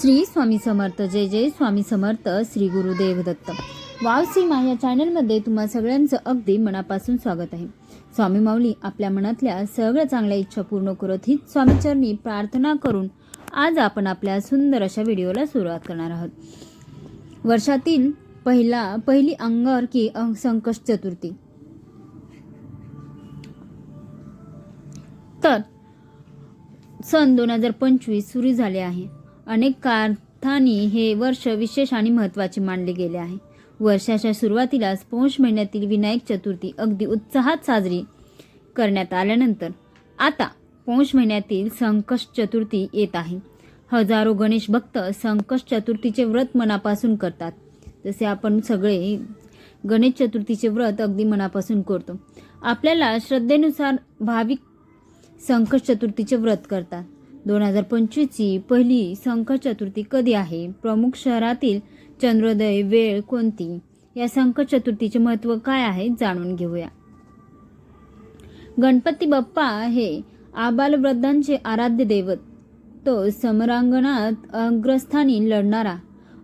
श्री स्वामी समर्थ जय जय स्वामी समर्थ श्री गुरुदेव दत्त वाव या चॅनलमध्ये तुम्हा सगळ्यांचं अगदी मनापासून स्वागत आहे. स्वामी माऊली आपल्या मनातल्या सगळ्या चांगल्या इच्छा पूर्ण करत ही स्वामीचरणी प्रार्थना करून आज आपण आपल्या सुंदर अशा व्हिडिओला सुरुवात करणार आहोत. वर्षातील पहिला पहिली अंगार की अंग संकष्ट चतुर्थी. तर सन दोन हजार पंचवीस सुरू झाले आहे. अनेक कार्थानी हे वर्ष विशेष आणि महत्त्वाचे मानले गेले आहे. वर्षाच्या सुरुवातीलाच पौष महिन्यातील विनायक चतुर्थी अगदी उत्साहात साजरी करण्यात आल्यानंतर आता पौष महिन्यातील संकष्ट चतुर्थी येत आहे. हजारो गणेश भक्त संकष्ट चतुर्थीचे व्रत मनापासून करतात. जसे आपण सगळे गणेश चतुर्थीचे व्रत अगदी मनापासून करतो. आपल्याला श्रद्धेनुसार भाविक संकट चतुर्थीचे व्रत करतात. दोन हजार पंचवीसची पहिली संकट चतुर्थी कधी आहे? प्रमुख शहरातील चंद्रोदय वेळ कोणती? या संकट चतुर्थीचे महत्त्व काय आहे जाणून घेऊया. गणपती बाप्पा हे आबालवृद्धांचे आराध्य दैवत. तो समरांगणात अग्रस्थानी लढणारा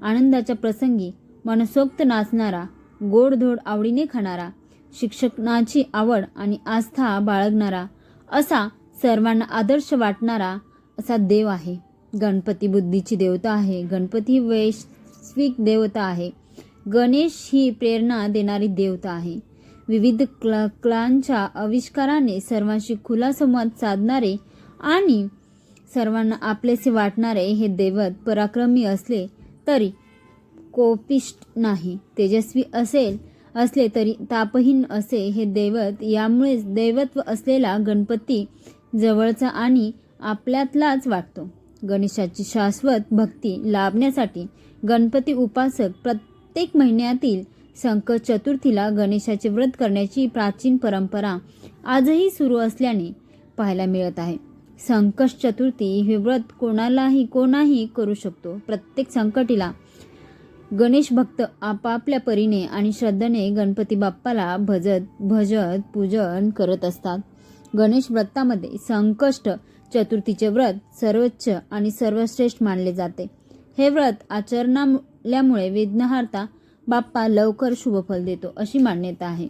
आनंदाच्या प्रसंगी मनसोक्त नाचणारा गोडधोड आवडीने खाणारा शिक्षणाची आवड आणि आस्था बाळगणारा असा सर्वांना आदर्श वाटणारा असा देव आहे. गणपती बुद्धीची देवता आहे. गणपती वैश्विक देवता आहे. गणेश ही प्रेरणा देणारी देवता आहे. विविध क्ल क्लांच्या आविष्काराने सर्वांशी खुला संवाद साधणारे आणि सर्वांना आपलेसे वाटणारे हे दैवत पराक्रमी असले तरी कोपिष्ट नाही. तेजस्वी असेल असले तरी तापहीन असे हे दैवत यामुळेच दैवत्व असलेला गणपती जवळचा आणि आपल्यातलाच वाटतो. गणेशाची शाश्वत भक्ती लाभण्यासाठी गणपती उपासक प्रत्येक महिन्यातील संकट चतुर्थीला गणेशाचे व्रत करण्याची प्राचीन परंपरा आजही सुरू असल्याने पाहायला मिळत आहे. संकट चतुर्थी हे व्रत कोणालाही कोणाही करू शकतो. प्रत्येक संकटीला गणेश भक्त आपापल्या परीने आणि श्रद्धेने गणपती बाप्पाला भजत भजत पूजन करत असतात. गणेश व्रतामध्ये संकष्ट चतुर्थीचे व्रत सर्वोच्च आणि सर्वश्रेष्ठ मानले जाते. हे व्रत आचरणामुळे विघ्नहार्ता बाप्पा लवकर शुभफल देतो अशी मान्यता आहे.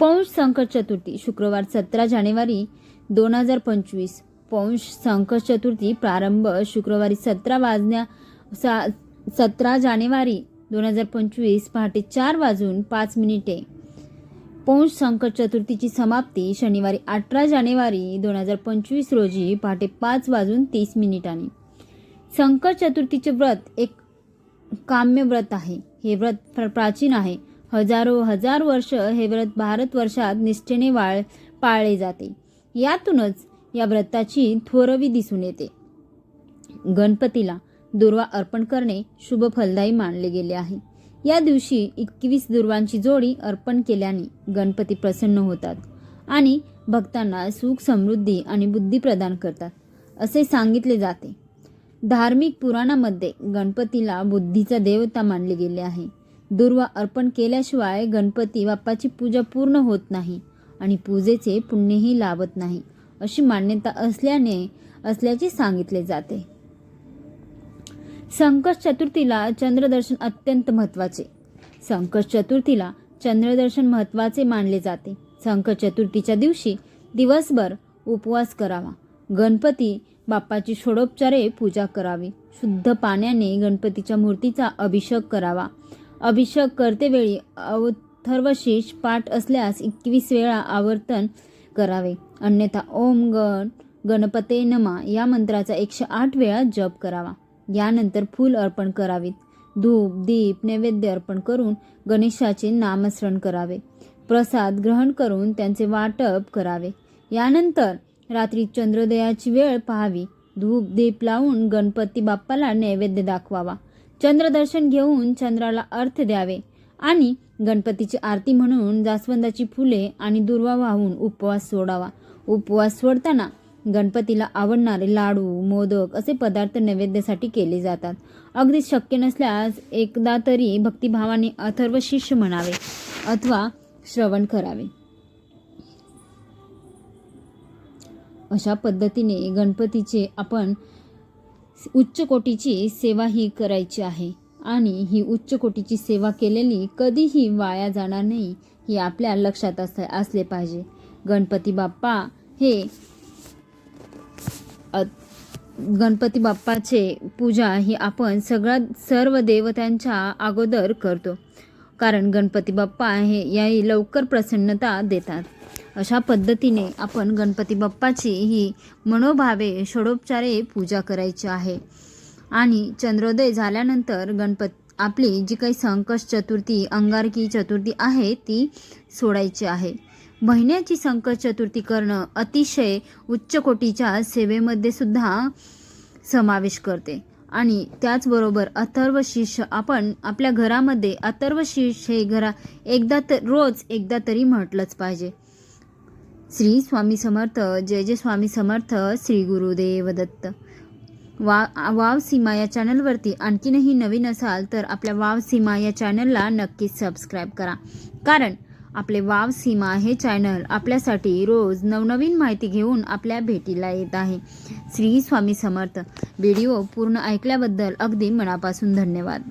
पौष संकट चतुर्थी शुक्रवार सतरा जानेवारी दोन हजार पंचवीस. पौष संकट चतुर्थी प्रारंभ शुक्रवारी सतरा वाजण्या सा सतरा जानेवारी दोन हजार पंचवीस पहाटे चार वाजून पाच मिनिटे. पौष संकट चतुर्थीची समाप्ती शनिवारी अठरा जानेवारी दोन हजार पंचवीस रोजी पहाटे पाच वाजून तीस मिनिटांनी. संकट चतुर्थीचे व्रत एक काम्य व्रत आहे. हे व्रत प्राचीन आहे. हजारो हजार वर्ष हे व्रत भारतवर्षात निष्ठेने वाळ पाळले जाते. यातूनच या व्रताची थोरवी दिसून येते. गणपतीला दुर्वा अर्पण करणे शुभ फलदायी मानले गेले आहे. या दिवशी एकवीस दुर्वांची जोडी अर्पण केल्याने गणपती प्रसन्न होतात आणि भक्तांना सुख समृद्धी आणि बुद्धी प्रदान करतात असे सांगितले जाते. धार्मिक पुराणामध्ये गणपतीला बुद्धीचा देवता मानले गेले आहे. दुर्वा अर्पण केल्याशिवाय गणपती बाप्पाची पूजा पूर्ण होत नाही आणि पूजेचे पुण्यही लाभत नाही अशी मान्यता असल्याने असल्याचे सांगितले जाते. संकट चतुर्थीला चंद्रदर्शन अत्यंत महत्त्वाचे संकट चतुर्थीला चंद्रदर्शन महत्त्वाचे मानले जाते. संकट चतुर्थीच्या दिवशी दिवसभर उपवास करावा. गणपती बाप्पाची षोडोपचारे पूजा करावी. शुद्ध पाण्याने गणपतीच्या मूर्तीचा अभिषेक करावा. अभिषेक करतेवेळी अथर्वशीष पाठ असल्यास एकवीस वेळा आवर्तन करावे. अन्यथा ओम गण गणपते नमा या मंत्राचा एकशे आठ वेळा जप करावा. यानंतर फूल अर्पण करावीत. धूप दीप नैवेद्य अर्पण करून गणेशाचे नामस्मरण करावे. प्रसाद ग्रहण करून त्यांचे वाटप करावे. यानंतर रात्री चंद्रोदयाची वेळ पाहावी. धूप दीप लावून गणपती बाप्पाला नैवेद्य दाखवावा. चंद्रदर्शन घेऊन चंद्राला अर्थ द्यावे आणि गणपतीची आरती म्हणून जास्वंदाची फुले आणि दुर्वा वाहून उपवास सोडावा. उपवास सोडताना गणपतीला आवडणारे लाडू मोदक असे पदार्थ नैवेद्यासाठी केले जातात. अगदी शक्य नसल्यास एकदा तरी भक्तिभावाने अथर्व शिष्य म्हणावे अथवा श्रवण करावे. अशा पद्धतीने गणपतीचे आपण उच्च कोटीची सेवा ही करायची आहे आणि ही उच्च कोटीची सेवा केलेली कधीही वाया जाणार नाही हे आपल्या लक्षात अस असले पाहिजे. गणपती बाप्पा हे गणपती बाप्पाचे पूजा ही आपण सगळ्यात सर्व देवतांच्या अगोदर करतो. कारण गणपती बाप्पा हे याही लवकर प्रसन्नता देतात. अशा पद्धतीने आपण गणपती बाप्पाची ही मनोभावे षडोपचारे पूजा करायची आहे. आणि चंद्रोदय झाल्यानंतर गणपत आपली जी काही संकष्ट चतुर्थी अंगारकी चतुर्थी आहे ती सोडायची आहे. महिन्याची संकट चतुर्थी करणं अतिशय उच्च कोटीच्या सेवेमध्ये सुद्धा समावेश करते. आणि त्याचबरोबर अथर्व शीर्ष आपण आपल्या घरामध्ये अथर्व शीर्ष हे घरा एकदा तर रोज एकदा तरी म्हटलंच पाहिजे. श्री स्वामी समर्थ जय जय स्वामी समर्थ श्री गुरुदेव दत्त. वा वाव सीमा या चॅनलवरती आणखीनही नवीन असाल तर आपल्या वाव सीमा या चॅनलला नक्कीच सबस्क्राईब करा. कारण आपले वाव सीमा हे चॅनल. आपल्यासाठी रोज नवनवीन माहिती घेऊन आपल्या भेटीला येत आहे. श्री स्वामी समर्थ. व्हिडिओ पूर्ण ऐकल्याबद्दल अगदी मनापासून धन्यवाद.